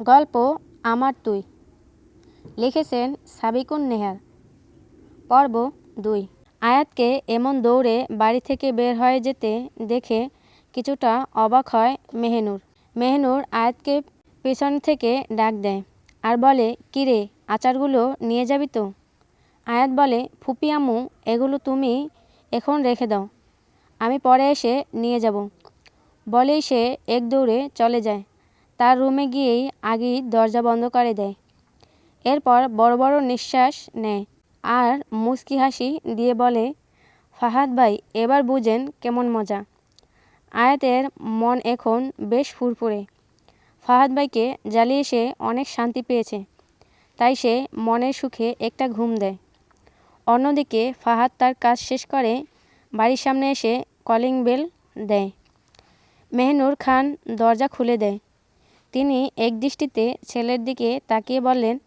গল্প আমার তুই লিখেছেন সাবিকুন নেহার। পর্ব দুই। আয়াতকে এমন দৌড়ে বাড়ি থেকে বের হয়ে যেতে দেখে কিছুটা অবাক হয় মেহেনুর। মেহেনুর আয়াতকে পেছন থেকে ডাক দেয়, আর বলে কিরে আচারগুলো নিয়ে যাবি তো? আয়াত বলে, ফুপি আম্মু, এগুলো তুমি এখন রেখে দাও। আমি পরে এসে নিয়ে যাব। বলেই সে এক দৌড়ে চলে যায়। তার রুমে গিয়েই আগেই দরজা বন্ধ করে দেয়। এরপর বড় বড় নিঃশ্বাস নেয় আর মুচকি হাসি দিয়ে বলে, ফাহাদ ভাই, এবার বুঝেন কেমন মজা। আয়াতের মন এখন বেশ ফুরফুরে। ফাহাদ ভাইকে জ্বালিয়ে সে অনেক শান্তি পেয়েছে। তাই সে মনের সুখে একটা ঘুম দেয়। অন্যদিকে ফাহাদ তার কাজ শেষ করে বাড়ির সামনে এসে কলিং বেল দেয়। মেহনুর খান দরজা খুলে দেয়। তিনি একদৃষ্টিতে ছেলের দিকে তাকিয়ে বললেন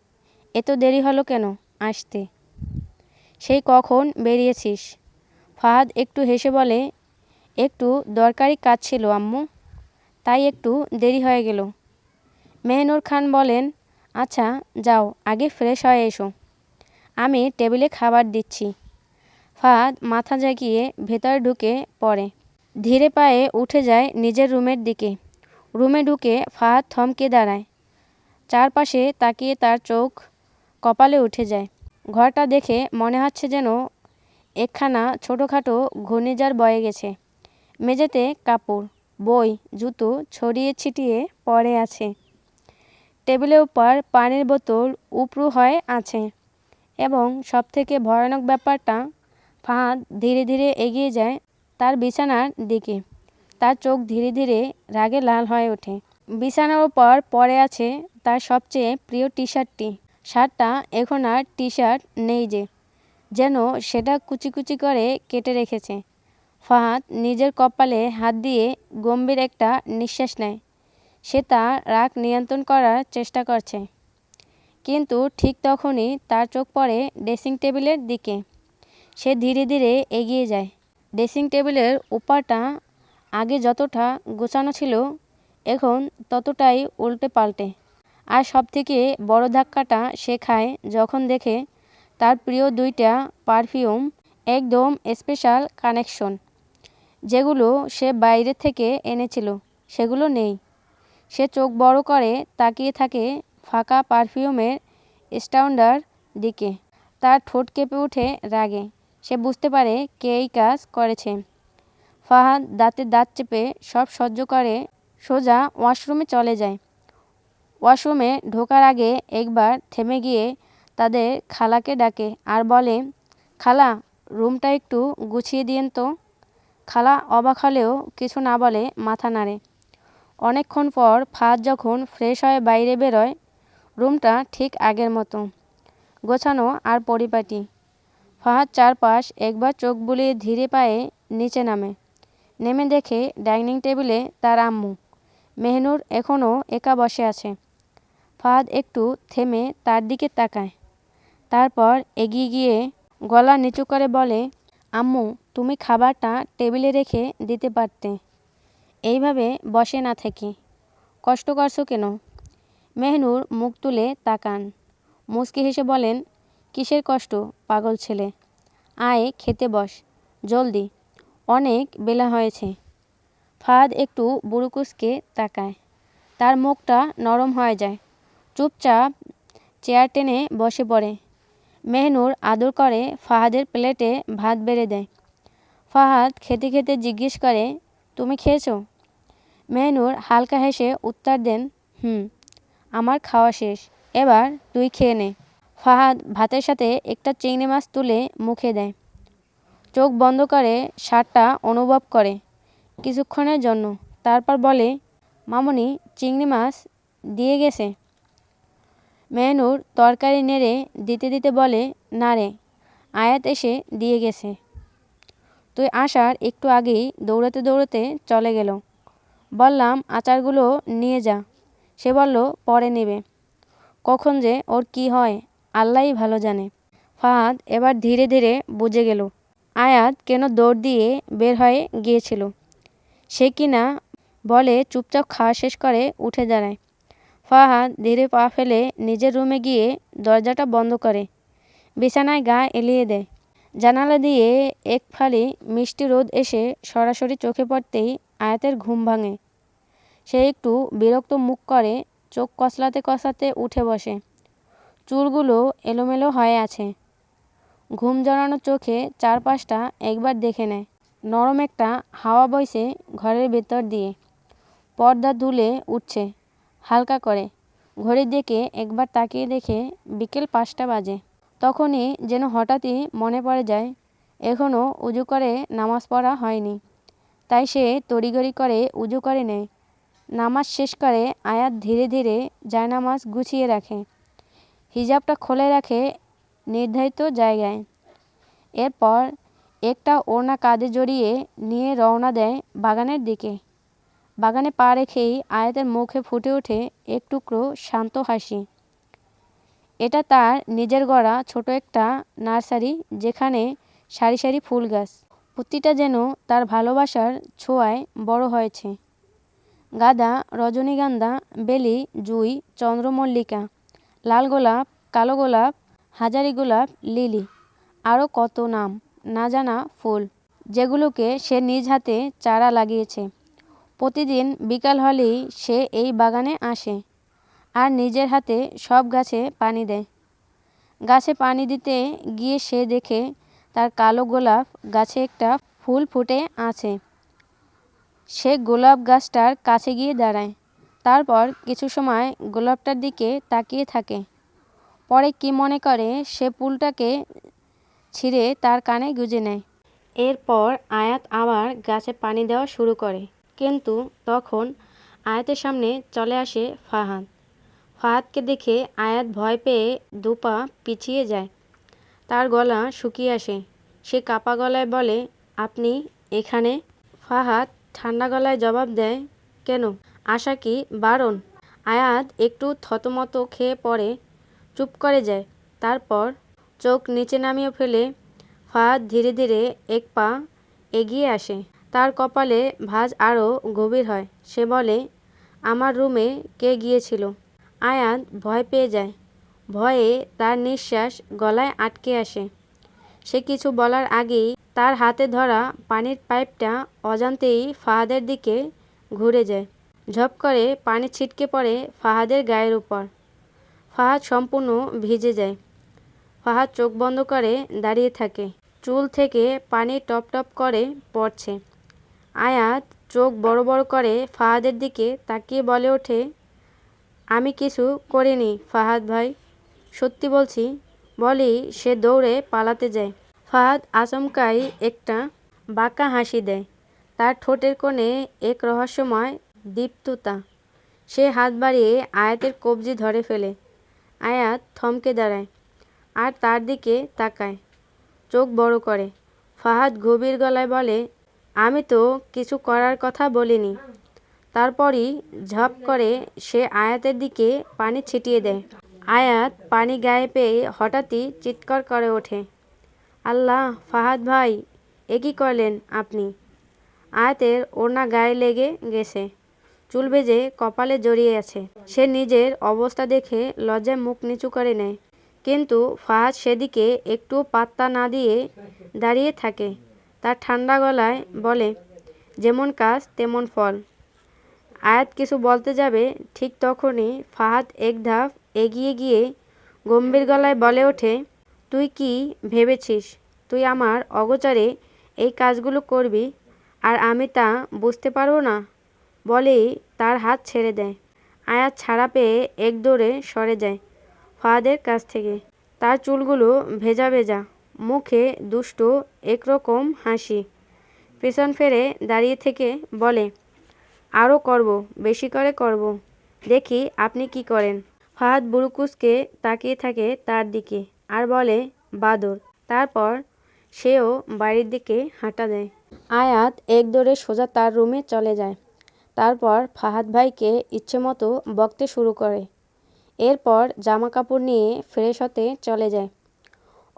এত দেরি হলো কেন আসতে? সেই কখন বেরিয়েছিস? ফাহাদ একটু হেসে বলে, একটু দরকারি কাজ ছিল আম্মু, তাই একটু দেরি হয়ে গেল। মেহনুর খান বলেন আচ্ছা যাও, আগে ফ্রেশ হয়ে এসো। আমি টেবিলে খাবার দিচ্ছি। ফাহাদ মাথা জাগিয়ে ভেতরে ঢুকে পড়ে। ধীরে পায়ে উঠে যায় নিজের রুমের দিকে। রুমে ঢুকে ফাহাদ থমকে দাঁড়ায়। চারপাশে তাকিয়ে তার চোখ কপালে উঠে যায়। ঘরটা দেখে মনে হচ্ছে যেন একখানা ছোটোখাটো ঘূর্ণিঝড় বয়ে গেছে। মেঝেতে কাপড়, বই, জুতো ছড়িয়ে ছিটিয়ে পড়ে আছে। টেবিলের উপর পানির বোতল উপরু হয়ে আছে এবং সবথেকে ভয়ানক ব্যাপারটা ফাঁদ ধীরে ধীরে এগিয়ে যায় তার বিছানার দিকে। তার চোখ ধীরে ধীরে রাগে লাল হয়ে ওঠে। বিছানার ওপর পড়ে আছে তার সবচেয়ে প্রিয় টি শার্টটি শার্টটা এখন আর টি শার্ট নেই যে, যেন সেটা কুচি কুচি করে কেটে রেখেছে। ফাহাদ নিজের কপালে হাত দিয়ে গম্ভীর একটা নিঃশ্বাস নেয়। সে তার রাগ নিয়ন্ত্রণ করার চেষ্টা করছে। কিন্তু ঠিক তখনই তার চোখ পড়ে ড্রেসিং টেবিলের দিকে। সে ধীরে ধীরে এগিয়ে যায়। ড্রেসিং টেবিলের উপারটা আগে যতটা গোছানো ছিল, এখন ততটাই উল্টে পাল্টে আর সবথেকে বড় ধাক্কাটা সে খায় যখন দেখে তার প্রিয় দুইটা পারফিউম একদম স্পেশাল কানেকশন, যেগুলো সে বাইরে থেকে এনেছিল, সেগুলো নেই। সে চোখ বড় করে তাকিয়ে থাকে ফাঁকা পারফিউমের স্টাউন্ডার দিকে। তার ঠোঁট কেঁপে ওঠে রাগে। সে বুঝতে পারে কে এই কাজ করেছে। ফাহাদ দাঁতে দাঁত চেপে সব সহ্য করে, সোজা ওয়াশরুমে চলে যায়। ওয়াশরুমে ঢোকার আগে একবার থেমে গিয়ে তাদের খালাকে ডাকে আর বলে, খালা, রুমটা একটু গুছিয়ে দিয়েন তো। খালা অবাক হলেও কিছু না বলে মাথা নাড়ে। অনেকক্ষণ পর ফাহাদ যখন ফ্রেশ হয়ে বাইরে বেরোয়, রুমটা ঠিক আগের মতো। গোছানো আর পরিপাটি। ফাহাদ চারপাশ একবার চোখ বুলিয়ে ধীরে পায়ে নিচে নামে। নেমে দেখে ডাইনিং টেবিলে তার আম্মু। মেহনুর এখনও একা বসে আছে। ফাহাদ একটু থেমে তার দিকে তাকায়। তারপর এগিয়ে গিয়ে গলা নিচু করে বলে, আম্মু, তুমি খাবারটা টেবিলে রেখে দিতে পারতে। এইভাবে বসে না থেকে। কষ্ট করছ কেন? মেহনুর মুখ তুলে তাকান। মুচকি হেসে বলেন, কিসের কষ্ট, পাগল ছেলে? আয়, খেতে বস। জলদি। অনেক বেলা হয়েছে। ফাহাদ একটু বুড়ুকুসকে তাকায়। তার মুখটা নরম হয়ে যায়। চুপচাপ চেয়ার টেনে বসে পড়ে। মেহনুর আদর করে ফাহাদের প্লেটে ভাত বেড়ে দেয়। ফাহাদ খেতে খেতে জিজ্ঞেস করে, তুমি খেয়েছো? মেহনুর হালকা হেসে উত্তর দেন, হুম, আমার খাওয়া শেষ। এবার তুই খেয়ে নে। ফাহাদ ভাতের সাথে একটা চিংড়ি মাছ তুলে মুখে দেয়। চোখ বন্ধ করে স্বাদটা অনুভব করে কিছুক্ষণের জন্য। তারপর বলে, মামনি, চিংড়ি মাছ দিয়ে গেছে। মেহনুর তরকারি নেড়ে দিতে দিতে বলে, না রে, আয়াত এসে দিয়ে গেছে। তুই আসার একটু আগেই দৌড়াতে দৌড়াতে চলে গেল। বললাম, আচারগুলো নিয়ে যা। সে বলল, পরে নেবে। কখন যে ওর কি হয়, আল্লাহই ভালো জানে। ফাহাদ এবার ধীরে ধীরে বুঝে গেল। আয়াত কেন দৌড় দিয়ে বের হয়ে গিয়েছিল? সে কিনা বলে চুপচাপ খাওয়া শেষ করে উঠে দাঁড়ায়। ফাহাদ ধীরে পা ফেলে নিজের রুমে গিয়ে দরজাটা বন্ধ করে, বিছানায় গা এলিয়ে দেয়। জানালা দিয়ে এক ফালি মিষ্টি রোদ এসে সরাসরি চোখে পড়তেই আয়াতের ঘুম ভাঙে। সে একটু বিরক্ত মুখ করে চোখ কসলাতে কসলাতে উঠে বসে। চুলগুলো এলোমেলো হয়ে আছে। ঘুম জড়ানো চোখে চারপাশটা একবার দেখে নেয়। নরম একটা হাওয়া বইছে ঘরের ভেতর দিয়ে। পর্দা দুলে উঠছে, হালকা করে। ঘড়ির দিকে একবার তাকিয়ে দেখে বিকেল পাঁচটা বাজে। তখনই যেন হঠাৎই মনে পড়ে যায় এখনও উজু করে নামাজ পড়া হয়নি। তাই সে তড়িগড়ি করে উজু করে নেয়। নামাজ শেষ করে আয়াত ধীরে ধীরে জায়নামাজ গুছিয়ে রাখে। হিজাবটা খুলে রাখে নির্ধারিত জায়গায়। এরপর একটা ওড়না কাঁধে জড়িয়ে নিয়ে রওনা দেয় বাগানের দিকে। বাগানে পা রেখেই আয়াতের মুখে ফুটে ওঠে এক টুকরো শান্ত হাসি। এটা তার নিজের গড়া ছোট একটা নার্সারি যেখানে সারি সারি ফুল গাছ। প্রতিটা যেন তার ভালোবাসার ছোঁয়ায় বড় হয়েছে। গাদা, রজনীগন্ধা, বেলি, জুই, চন্দ্রমল্লিকা, লাল গোলাপ, কালো গোলাপ হাজারি গোলাপ লিলি। আরও কত নাম, না জানা ফুল, যেগুলোকে সে নিজ হাতে চারা লাগিয়েছে। প্রতিদিন বিকাল হলেই সে এই বাগানে আসে আর নিজের হাতে সব গাছে পানি দেয়। গাছে পানি দিতে গিয়ে সে দেখে তার কালো গোলাপ গাছে একটা ফুল ফুটে আছে। সে গোলাপ গাছটার কাছে গিয়ে দাঁড়ায়। তারপর কিছু সময় গোলাপটার দিকে তাকিয়ে থাকে। পরে কি মনে করে, সে পুলটাকে ছিঁড়ে তার কানে গুজে নেয়। এরপর আয়াত আবার গাছে পানি দেওয়া শুরু করে। কিন্তু তখন আয়াতের সামনে চলে আসে ফাহাদ। ফাহাদকে দেখে আয়াত ভয় পেয়ে দুপা পিছিয়ে যায়। তার গলা শুকিয়ে আসে। সে কাপা গলায় বলে, আপনি এখানে? ফাহাদ ঠান্ডা গলায় জবাব দেয়, কেন? আশা কি বারণ? আয়াত একটু থতমত খেয়ে পড়ে চুপ করে যায়। তারপর চোখ নিচে নামিয়ে ফেলে ফাহাদ ধীরে ধীরে এক পা এগিয়ে আসে। তার কপালে ভাঁজ আরও গভীর হয়। সে বলে, আমার রুমে কে গিয়েছিল? আয়াত ভয় পেয়ে যায়। ভয়ে তার নিঃশ্বাস গলায় আটকে আসে। সে কিছু বলার আগেই তার হাতে ধরা পানির পাইপটা অজান্তেই ফাহাদের দিকে ঘুরে যায়। ঝপ করে পানি ছিটকে পড়ে ফাহাদের গায়ের উপর। ফাহাদ সম্পূর্ণ ভিজে যায়। ফাহাদ চোখ বন্ধ করে দাঁড়িয়ে থাকে। চুল থেকে পানি টপ টপ করে পড়ছে। আয়াত চোখ বড় বড় করে ফাহাদের দিকে তাকিয়ে বলে ওঠে, আমি কিছু করিনি ফাহাদ ভাই। সত্যি বলছি, বলি সে দৌড়ে পালাতে যায়। ফাহাদ আচমকাই একটা বাঁকা হাসি দেয়। তার ঠোঁটের কোণে এক রহস্যময় দীপ্ততা। সে হাত বাড়িয়ে আয়াতের কবজি ধরে ফেলে। আয়াত থমকে দাঁড়ায় আর তার দিকে তাকায়, চোখ বড় করে। ফাহাদ গভীর গলায় বলে, আমি তো কিছু করার কথা বলিনি। তারপরই ঝপ করে সে আয়াতের দিকে পানি ছিটিয়ে দেয়। আয়াত পানি গায়ে পেয়ে হঠাৎই চিৎকার করে ওঠে, আল্লাহ, ফাহাদ ভাই, এ কী করলেন আপনি? আয়াতের ওড়না গায়ে লেগে গেছে। চুল ভেজে কপালে জড়িয়ে আছে। সে নিজের অবস্থা দেখে লজ্জায় মুখ নিচু করে নেয়। কিন্তু ফাহাদ সেদিকে একটু পাত্তা না দিয়ে দাঁড়িয়ে থাকে। তার ঠান্ডা গলায় বলে, যেমন কাজ, তেমন ফল। আয়াত কিছু বলতে যাবে, ঠিক তখনই ফাহাদ এক ধাপ এগিয়ে গিয়ে গম্ভীর গলায় বলে ওঠে, তুই কি ভেবেছিস? তুই আমার অগোচরে এই কাজগুলো করবি? আর আমি তা বুঝতে পারব না? বলেই তার হাত ছেড়ে দেয়। আয়াত ছাড়া পেয়ে এক দৌড়ে সরে যায় ফাহাদের কাছ থেকে। তার চুলগুলো ভেজা ভেজা, মুখে দুষ্টু একরকম হাসি। পেছন ফেরে দাঁড়িয়ে থেকে বলে আরও করব, বেশি করে করব। দেখি আপনি কি করেন। ফাহাদ বুরুকুসকে তাকিয়ে থাকে তার দিকে আর বলে, বাদর। তারপর সেও বাড়ির দিকে হাঁটা দেয়। আয়াত এক দৌড়ে সোজা তার রুমে চলে যায়। তারপর ফাহাদ ভাইকে ইচ্ছেমতো বকতে শুরু করে। এরপর জামা কাপড় নিয়ে ফ্রেশ হতে চলে যায়।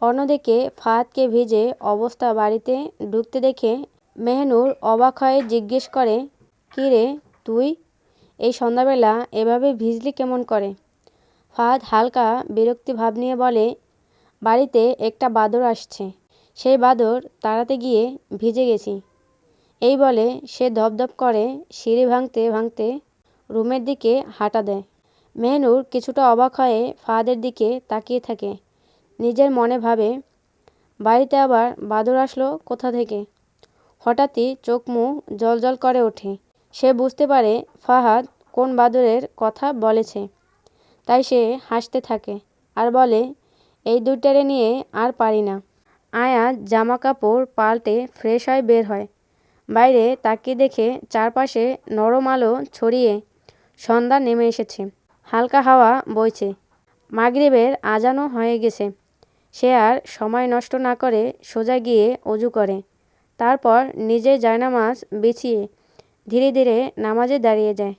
অন্যদিকে ফাহাদকে ভিজে অবস্থা বাড়িতে ঢুকতে দেখে মেহনুর অবাক হয়ে জিজ্ঞেস করে, কী রে, তুই? এই সন্ধ্যাবেলা এভাবে ভিজলি কেমন করে? ফাহাদ হালকা বিরক্তি ভাব নিয়ে বলে, বাড়িতে একটা বাদর আসছে। সেই বাদর তাড়াতে গিয়ে ভিজে গেছি। এই বলে সে ধপধপ করে সিঁড়ি ভাঙতে ভাঙতে রুমের দিকে হাঁটা দেয়। মেহনুর কিছুটা অবাক হয়ে ফাহাদের দিকে তাকিয়ে থাকে। নিজের মনে ভাবে, বাড়িতে আবার বাদর আসলো কোথা থেকে? হঠাৎই চোখ মুখ জলজল করে ওঠে। সে বুঝতে পারে ফাহাদ কোন বাদরের কথা বলেছে। তাই সে হাসতে থাকে আর বলে, এই দুইটারে নিয়ে আর পারি না। আয়াত জামা কাপড় পাল্টে ফ্রেশ হয়ে বের হয়। বাইরে তাকিয়ে দেখে চারপাশে নরম আলো ছড়িয়ে সন্ধ্যা নেমে এসেছে। হালকা হাওয়া বইছে। মাগরিবের আজানও হয়ে গেছে। সে আর সময় নষ্ট না করে সোজা গিয়ে অজু করে। তারপর নিজে জায়নামাজ বিছিয়ে ধীরে ধীরে নামাজে দাঁড়িয়ে যায়।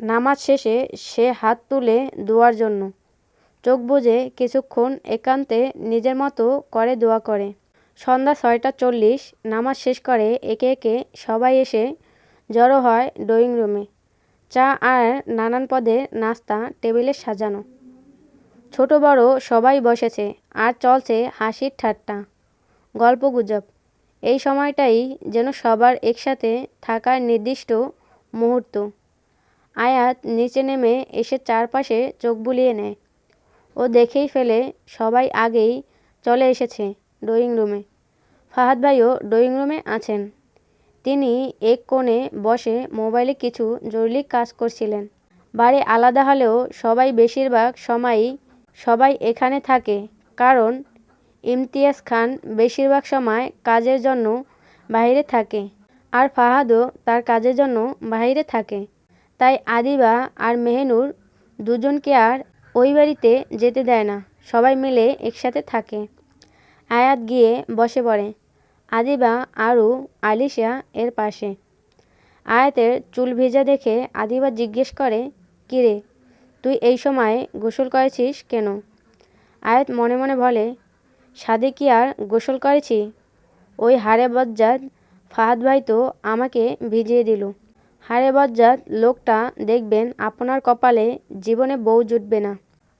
নামাজ শেষে সে হাত তুলে দোয়ার জন্য। চোখ বুজে কিছুক্ষণ একান্তে নিজের মতো করে দোয়া করে। সন্ধ্যা ছয়টা চল্লিশ, নামাজ শেষ করে একে একে সবাই এসে জড়ো হয় ড্রয়িং রুমে। চা আর নানান পদের নাস্তা, টেবিলে সাজানো। ছোট বড় সবাই বসেছে আর চলছে হাসির ঠাট্টা গল্পগুজব এই সময়টাই যেন সবার একসাথে থাকার নির্দিষ্ট মুহূর্ত। আয়াত নিচে নেমে এসে চারপাশে চোখ বুলিয়ে নেয়। ও দেখেই ফেলে সবাই আগেই চলে এসেছে। ড্রয়িং রুমে। ফাহাদ ভাইও ড্রয়িং রুমে আছেন। তিনি এক কোণে বসে মোবাইলে কিছু জরুরি কাজ করছিলেন। বাড়ি আলাদা হলেও সবাই বেশিরভাগ সময়ই সবাই এখানে থাকে। কারণ ইমতিয়াজ খান বেশিরভাগ সময় কাজের জন্য বাইরে থাকে আর ফাহাদও তার কাজের জন্য বাইরে থাকে। তাই আদিবা আর মেহনুর দুজনকে আর ওই বাড়িতে যেতে দেয় না। সবাই মিলে একসাথে থাকে। আয়াত গিয়ে বসে পড়ে। আদিবা আরু আলিশা এর পাশে। আয়াতের চুল ভেজা দেখে আদিবা জিজ্ঞেস করে কিরে তুই এই সময় গোসল করেছিস কেন? আয়াত মনে মনে বলে, সাদে কি আর গোসল করেছি? ওই হারে বজ্জাত ফাহাদ ভাই তো আমাকে ভিজিয়ে দিল। হারে বজ্জাত লোকটা দেখবেন আপনার কপালে জীবনে বউ জুটবে না।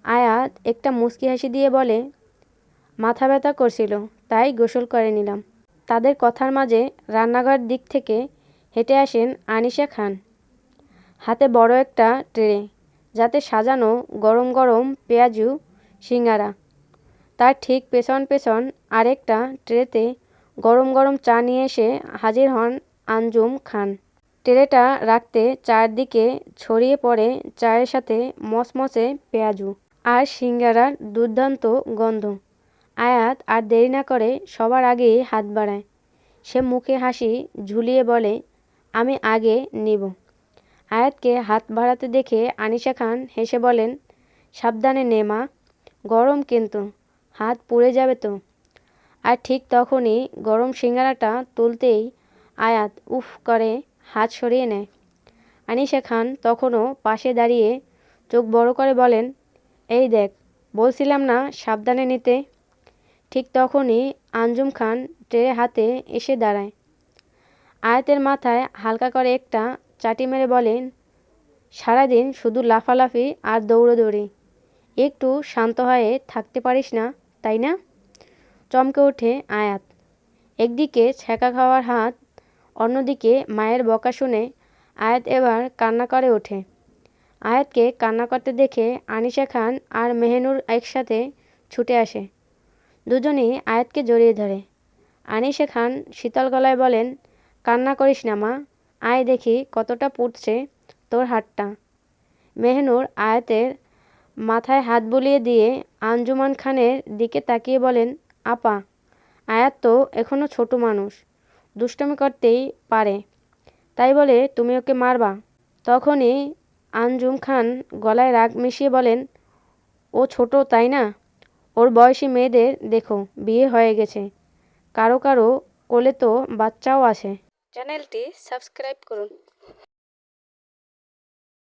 আয়াত একটা মুচকি হাসি দিয়ে বলে মাথা ব্যথা করছিল, তাই গোসল করে নিলাম। তাদের কথার মাঝে রান্নাঘর দিক থেকে হেঁটে আসেন আনিশা খান। হাতে বড় একটা ট্রে, যাতে সাজানো গরম গরম পেঁয়াজু, সিঙ্গারা। তার ঠিক পেছন পেছন আরেকটা ট্রেতে গরম গরম চা নিয়ে এসে হাজির হন আঞ্জুম খান। ট্রেটা রাখতে চারদিকে ছড়িয়ে পড়ে চায়ের সাথে মসমসে পেঁয়াজু আর সিঙ্গারার দুর্দান্ত গন্ধ। আয়াত আর দেরি না করে সবার আগেই হাত বাড়ায়। সে মুখে হাসি ঝুলিয়ে বলে, আমি আগে নিব। আয়াতকে হাত বাড়াতে দেখে আনিশা খান হেসে বলেন, সাবধানে নে মা, গরম কিন্তু, হাত পুড়ে যাবে তো। আর ঠিক তখনই গরম সিঙ্গারাটা তুলতেই আয়াত উফ করে হাত সরিয়ে নেয়। আনিশা খান তখনও পাশে দাঁড়িয়ে চোখ বড় করে বলেন, এই দেখ, বলছিলাম না সাবধানে নিতে। ঠিক তখনই আঞ্জুম খান ট্রে হাতে এসে দাঁড়ায়। আয়াতের মাথায় হালকা করে একটা চাটি মেরে বলেন, সারাদিন শুধু লাফালাফি আর দৌড়োদৌড়ি। একটু শান্ত হয়ে থাকতে পারিস না, তাই না? চমকে ওঠে আয়াত। একদিকে ছ্যাঁকা খাওয়ার হাত, অন্যদিকে মায়ের বকা শুনে আয়াত এবার কান্না করে ওঠে। আয়াতকে কান্না করতে দেখে আনিশা খান আর মেহনুর একসাথে ছুটে আসে। দুজনেই আয়াতকে জড়িয়ে ধরে। আনিশা খান শীতল গলায় বলেন, কান্না করিস না মা, আয় দেখি কতটা পুড়ছে তোর হাতটা। মেহনুর আয়াতের মাথায় হাত বুলিয়ে দিয়ে আঞ্জুমান খানের দিকে তাকিয়ে বলেন, আপা, আয়াত তো এখনও ছোট মানুষ, দুষ্টমি করতেই পারে। তাই বলে তুমি ওকে মারবা? তখনই আঞ্জুম খান গলায় রাগ মিশিয়ে বলেন, ও ছোট, তাই না? ওর বয়সী মেয়েদের দেখো, বিয়ে হয়ে গেছে। কারও কারও কোলে তো বাচ্চাও আছে। চ্যানেলটি সাবস্ক্রাইব করুন।